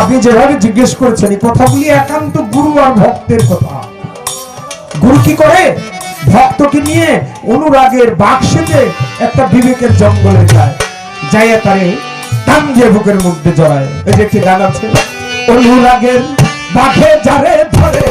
আপনি যেভাবে জিজ্ঞেস করেছেন, এই কথাগুলি একান্ত গুরু আর ভক্তের কথা। গুরু কি করে? ভক্তকে নিয়ে অনুরাগের বাক্সেতে একটা বিবেকের জঙ্গলে যায়, যাইয়া তারে টান দিয়ে বুকের মধ্যে জড়ায়। এই যে একটি গান আছে, অনুরাগের বাঘে যারে ধরে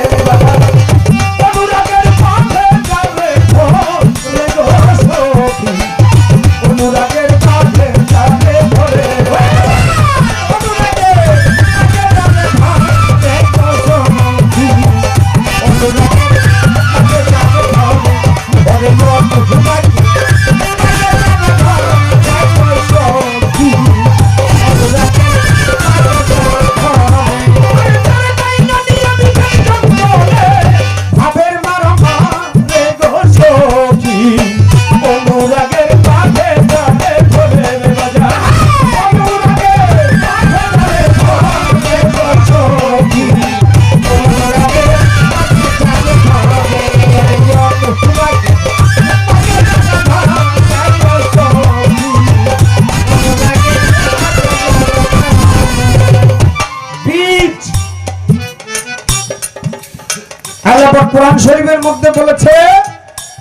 পাক কোরআন শরীফের মধ্যে বলেছে,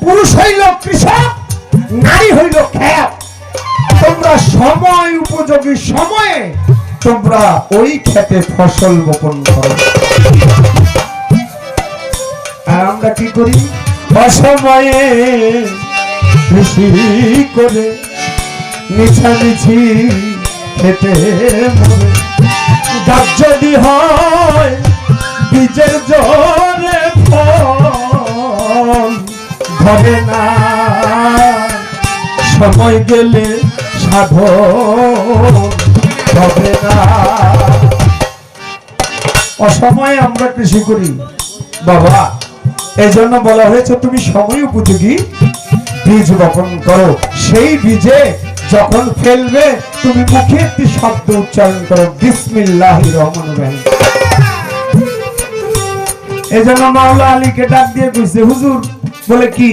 পুরুষ হইল কৃষক, নারী হইল খ্যাত তোমরা সময় উপযোগী সময়ে তোমরা ওই খেতে ফসল বপন করো। আর আমরা কি করি? অসময়ে কৃষি করে মিছামিছি খেতে যদি হয়, বীজের জোরে ধরে না। সময় গেলে সাধন না। অসময়ে আমরা কৃষি করি। বাবা এই জন্য বলা হয়েছে, তুমি সময় উপযোগী। বীজ বপন করো। সেই বীজে যখন ফেলবে, তুমি মুখে একটি শব্দ উচ্চারণ করো বিসমিল্লাহ রহমান রহিম। এই জন্য মাওলা আলীকে ডাক দিয়ে হুজুর, বলে, কি?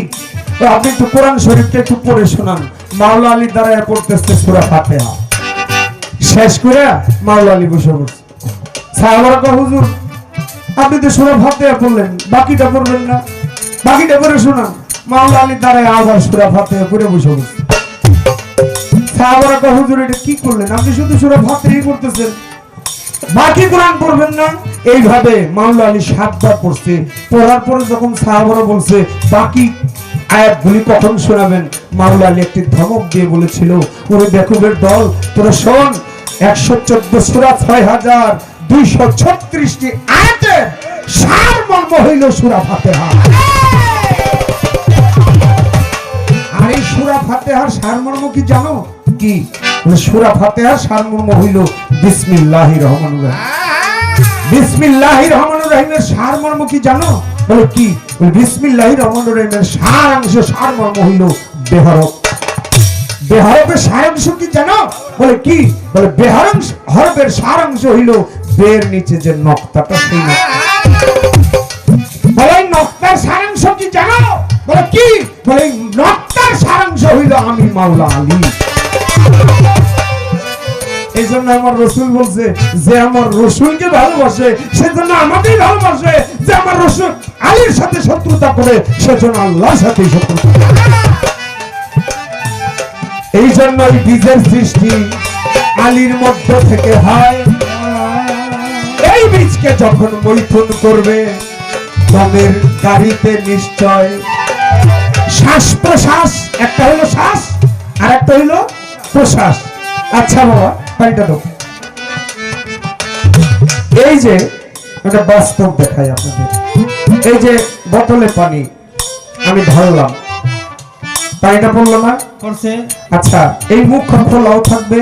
আপনি একটু কোরআন শরীফটা একটু পড়ে শোনান। মাওলা দ্বারা পড়তেছে সুরা ফাতেহা। শেষ করে মাওলা আলী বসে হুজুর, আপনি তো সুরা ফাতেহা পড়লেন, বাকিটা পড়বেন না। বাকিটা পড়ে শোনান। মাওলা আলী দ্বারা আবার সুরা ফাতেহা পড়ে বসে পড়ছে। সাহাবারা হুজুর, এটা কি করলেন? আপনি শুধু সুরা ফাতেহাই পড়তেছেন। বাকি কোরআন পড়বেন না? এইভাবে মাওলা আলী সাতবার পড়ছে। পড়ার পরে যখন সাহাবারা বলছে, বাকি আয়াতগুলি কখন শোনাবেন? মাওলা আলী একটি ধমক দিয়ে বলেছিল, ওরে বেকুবের দল, তোরা শোন, একশো চোদ্দ সুরা ছয় হাজার দুইশো ছত্রিশটি আয়াতের সার মর্ম হইল সুরা ফাতেহা। আর এই সুরা ফাতেহার সারমর্ম কি জানো? কি? সুরা ফাতেহার সারমর্ম হইল বিসমিল্লাহির রহমানির রহিম বিসমিল্লাহির রহমানির রহিমের সারমর্ম কি জানো? বলে কি? বলে, বিসমিল্লাহির রহমানির রহিমের সারাংশ সারমর্ম হইল বেহরফ বেহরফের সারাংশ কি জানো? বলে কি? বলে, বেহরাংশ হরফের সারাংশ হইল বের নিচে যে নক্তাটা সেই বলে নক্তার সারাংশ কি জানো? বলে কি? বলে নক্তার সারাংশ হইল আমি মাওলা আলী। এই জন্য আমার রসুল বলছে যে আমার রসুলকে ভালোবাসে, সেজন্য আমাকেই ভালোবাসে। যে আমার রসুল আলীর সাথে শত্রুতা করে, সেজন্য আল্লাহর সাথে শত্রুতা। এই জন্য এই বীজের সৃষ্টি আলীর মধ্য থেকে হয়। এই বীজকে যখন মৈথুন করবে দমের গাড়িতে নিশ্চয় শ্বাস প্রশ্বাস, একটা হলো শ্বাস আর একটা হলো প্রশ্বাস। আচ্ছা বাবা পানিটা দাও এই যে একটা বাস্তব দেখাই আপনাদের। এই যে বোতলে পানি আমি ঢাললাম পানিটা পড়ল না? করছে আচ্ছা এই মুখ খোলাও থাকবে।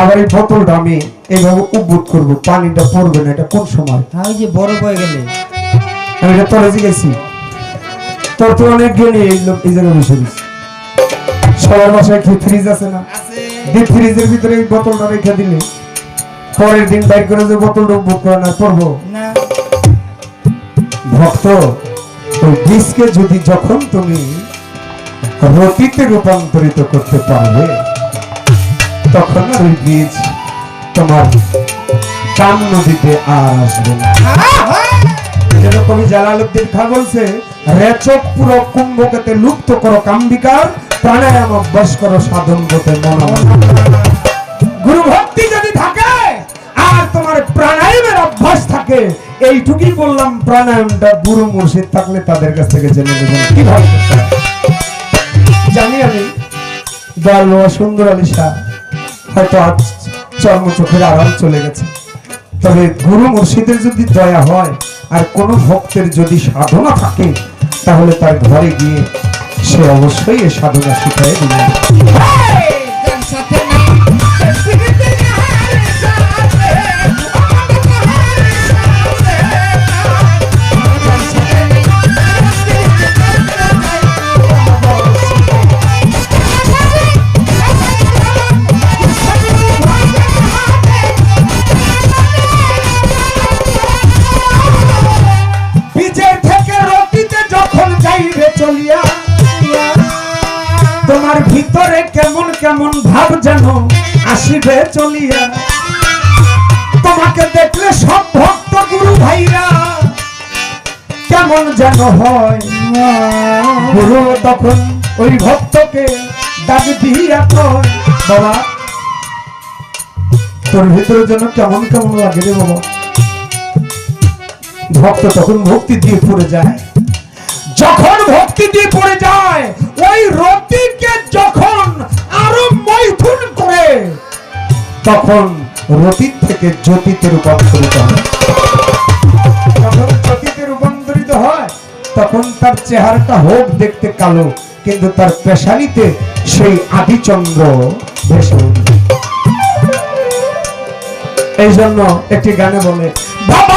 আবার এই বোতলটা আমি এইভাবে উদ্বুত করব পানিটা পড়বে না এটা কোন সময়? ওই যে বড় হয়ে গেলে। আমি এটা তোরে জিজ্ঞেসি তোর তো অনেক জ্ঞানী এই লোক এই জায়গায় বসে দিস সবার বাসায় কি ফ্রিজ আছে না? আছে। ডিপ ফ্রিজের ভিতরে এই বোতলটা রেখে দিলে। পরের দিন বাইর করে যে বোতলটা বুক করে না পড়ব ভক্ত ওই বীজকে যদি যখন তুমি রতিতে রূপান্তরিত করতে পারবে তখন আর ওই বীজ তোমার কাম নদীতে আর আসবে না। জালালউদ্দিন খান বলছে রেচক পুরো কুম্ভকেতে লুপ্ত করো কাম্বিকার প্রাণায়াম অভ্যাস করো, সাধন করতে মন গুরু ভক্তি যদি থাকে, আর তোমার প্রাণায়ামের অভ্যাস থাকে, এইটুকুই বললাম, প্রাণায়ামটা গুরু মুর্শিদ থাকলে তাদের কাছ থেকে জেনে নেবেন। কীভাবে জানি আমি, দয়াল বাবা, সুন্দর আলী শাহ, হয়তো আজ চর্ম চোখের আরাম চলে গেছে। তবে গুরু মুর্শিদের যদি দয়া হয়, আর কোনো ভক্তের যদি সাধনা থাকে, তাহলে তার ঘরে গিয়ে সে অবশ্যই এ সাধনা শিখায় দিবে। চলিয়া। তোমাকে দেখলে সব ভক্ত গুরু ভাইরা, কেমন যেন হয়। তখন ওই ভক্তকে দিয়া বাবা, তোর ভিতরে যেন কেমন কেমন লাগে রে বাবা। ভক্ত তখন ভক্তি দিয়ে পড়ে যায়। যখন ভক্তি দিয়ে পড়ে যায়, ওই রতিকে যখন আরও মৈথুন করে তখন রতির থেকে জ্যোতিতে রূপান্তরিত হয়। যখন জ্যোতিতে রূপান্তরিত হয়, তখন তার চেহারাটা হোক দেখতে কালো, কিন্তু তার পেশানিতে সেই আদিচন্দ্র এই জন্য একটি গানে বলে, বাবা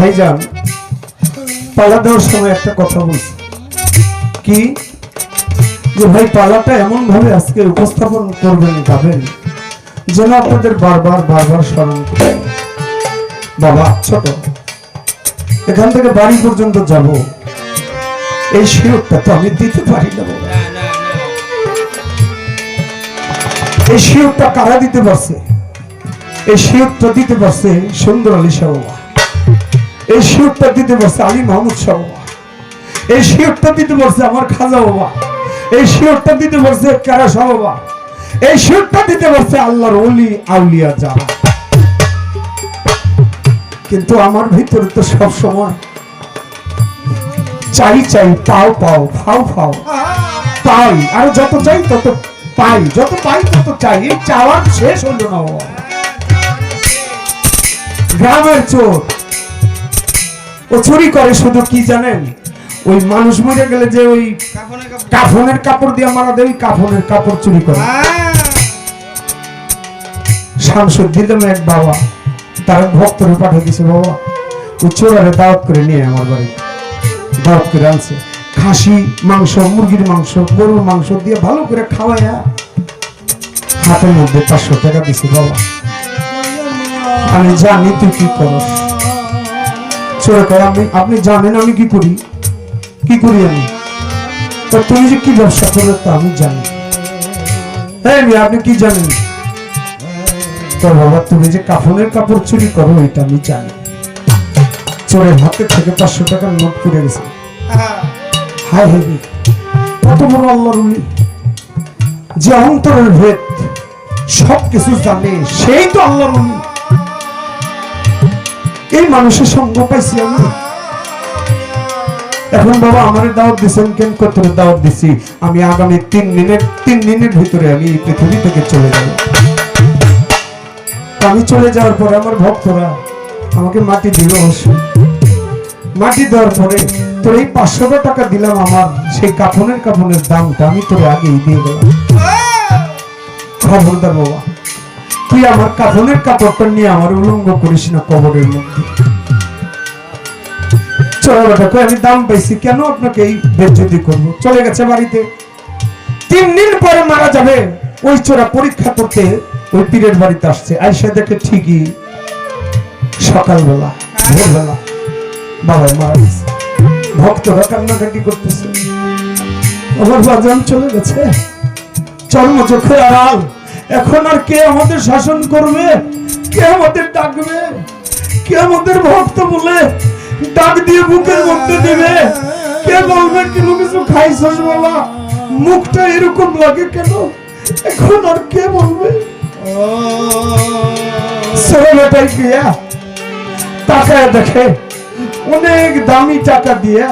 ভাইজান পালা দেওয়ার সময় একটা কথা বলছি। কি? যে ভাই, পালাটা এমন ভাবে আজকে উপস্থাপন করবেন গাবেন যেন আপনাদের বারবার বারবার স্মরণ করে। বাবা, ছোট। এখান থেকে বাড়ি পর্যন্ত যাব। এই শিরকটা তো আমি দিতে পারি না, বাবা। এই শিরকটা কারা দিতে পারছে? এই শিরকটা দিতে পারছে সুন্দর আলী বাবা। এই শিরকটা দিতে পারছে আলী মাহমুদ শাহ বাবা। এই শিরকটা দিতে পারছে আমার খাজা বাবা। এই শিরকটা দিতে পারছে কারা শাহ বাবা। এই শিরকটা দিতে পারছে আল্লাহর অলি আউলিয়া যারা। কিন্তু আমার ভিতরে তো সব সময় চাই চাই, পাও পাও, ফাও ফাও। পাই। আর যত চাই তত পাই। যত পাই তত চাই। চাওয়ার শেষ হলো না। গ্রামের চোর। ও চুরি করে শুধু কি জানেন? ওই মানুষ মরে গেলে যে ওই কাফনের কাপড় দিয়ে মারা দেয় কাফনের কাপড় চুরি করে। শামসুদ্দিন এক বাবা, তার ভক্তরে পাঠিয়ে দিছে বাবা, ওই চোরারে দাওয়াত করে নিয়ে আমার বাড়ি। দাওয়াত করে আনছে। খাসি মাংস, মুরগির মাংস, গরুর মাংস দিয়ে ভালো করে খাওয়াইয়া হাতের মধ্যে পাঁচশো টাকা দিছে, বাবা। আমি জানি তুই কি করস। চোরে কয়, আপনি আপনি জানেন আমি কি করি? কি করি আমি? তুমি যে কি ব্যবসা করো তা আমি জানি। হ্যাঁ আপনি কি জানেন? বাবা, তুমি যে কাফনের কাপড় চুরি করো, এটা আমি জানি। চোরের হাতে থেকে পাঁচশো টাকার নোট করে গেছে। হায় হেবি কত বড় আল্লাহর যে অন্তরের ভেদ সব কিছু জানে, সেই তো আল্লাহর উনি এই মানুষের সঙ্গ পাইছি আমি। এখন বাবা আমার দাওয়াত দিচ্ছেন কেন কত দাওয়াত দিছি। আমি আগামী তিন দিনের তিন দিনের ভিতরে আমি এই পৃথিবী থেকে চলে যাব। আমি চলে যাওয়ার পরে আমার ভক্তরা আমাকে মাটি দিল মাটি দেওয়ার পরে তোর এই পাঁচশো টাকা দিলাম আমার, সেই কাফনের কাফনের দামটা আমি তোর আগেই দিয়ে গেলাম খবরদার বাবা। তুই আমার কাফনের কাপড়টা নিয়ে আমার উলঙ্গ করিস না কবরের মধ্যে চলো বেটা আমি দাম পাইছি, কেন আপনাকে এই বেজ্জতি করব? চলে গেছে বাড়িতে। তিন দিন পরে মারা যাবে। ওই চোরা পরীক্ষা করতে ওই পীরের বাড়িতে আসছে। আইসা দেখে ঠিকই সকালবেলা, ভোরবেলা বাবা মারা গেছে ভক্তরা কান্নাকাটি করতেছে। আমার বাজান চলে গেছে। চর্ম চোখে আড়াল। এখন আর কে আমাদের শাসন করবে? কে আমাদের ডাকবে? কে আমাদের ভক্ত বলে ডাক দিয়ে বুকের মধ্যে দেবে? কে বলবে কোনো কিছু খাইছস বাবা মুখটা এরকম লাগে কেন? এখন আর কে বলবে? ছেলেটাই গিয়া টাকায় দেখে অনেক দামি টাকা দিয়া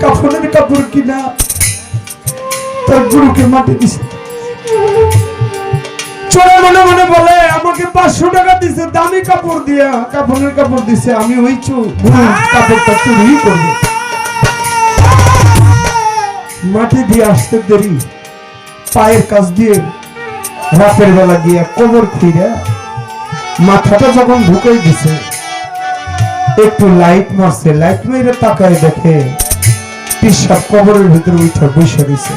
কাপড়ের কাপড় কিনা তার গুরুকে মাটি দিছে। মনে মনে বলে, আমাকে পাঁচশো টাকা দিছে, দামি কাপড় দিয়া। কাপড়ের কাপড় দিছে, আমি কাপড়টা করব। মাটি দিয়ে আসতে দেরি। পায়ের কাছ দিয়ে রাতের বেলা গিয়া কোমর খুঁড়ে মাথাটা যখন ঢুকে দিছে, একটু লাইট মারছে। লাইট মেরে তাকায় দেখে পিসাব কবরের ভিতরে উঠে বসে দিছে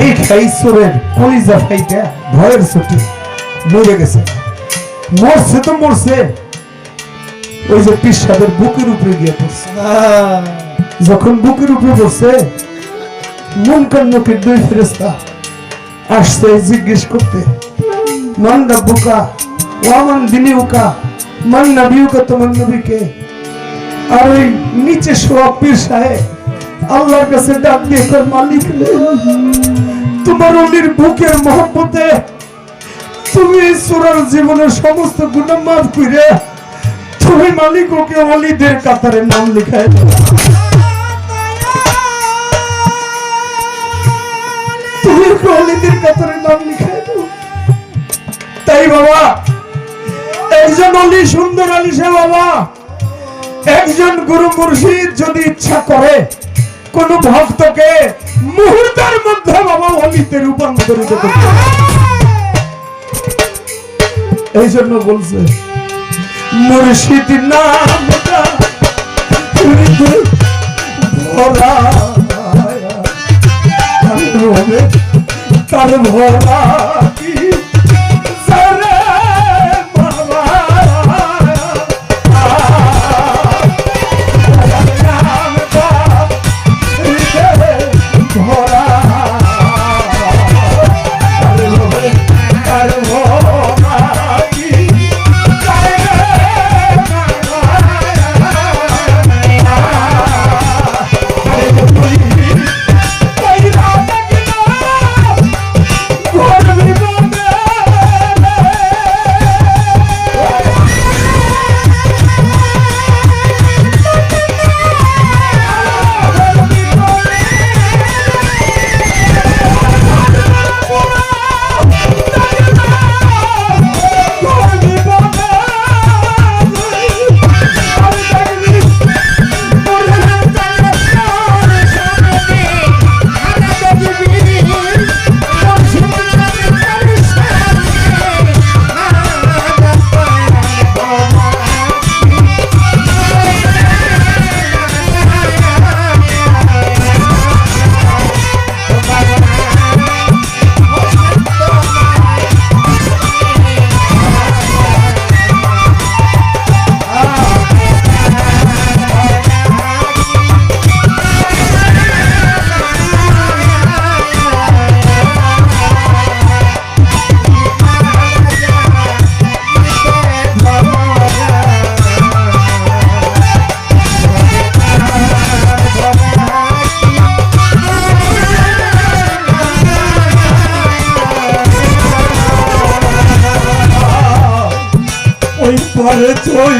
দেখে ঈশ্বরের কলিজা ভয়ের ছুটি মরে গেছে। মরছে তো মরছে। ওই যে পিসাবের বুকের উপরে গিয়ে পড়ছে। যখন বুকের উপরে পড়ছে, মন কান্নকে দুই ফেরেস্তা আসছে জিজ্ঞেস করতে মান রব্বুকা ওয়ামান দিনিউকা মান নবিউকা তোমার নবীকে? আর ওই নিচে শোয়া পীর সাহেব আল্লাহর কাছে ডাক দিয়ে মালিক তোমার অলির বুকের মহব্বতে তুমি সুরার জীবনের সমস্ত গুণা মাফ করে তুমি মালিক ওকে অলিদের কাতারে নাম লিখায় তাই বাবা, একজন সুন্দর বাবা। একজন গুরু যদি ইচ্ছা করে, কোন ভক্তকে মুহূর্তের মধ্যে বাবা অমিতে রূপান্তরিত করতে এই জন্য বলছে মুর্শিদ নামটা ভরা তার ভোলা পারে চই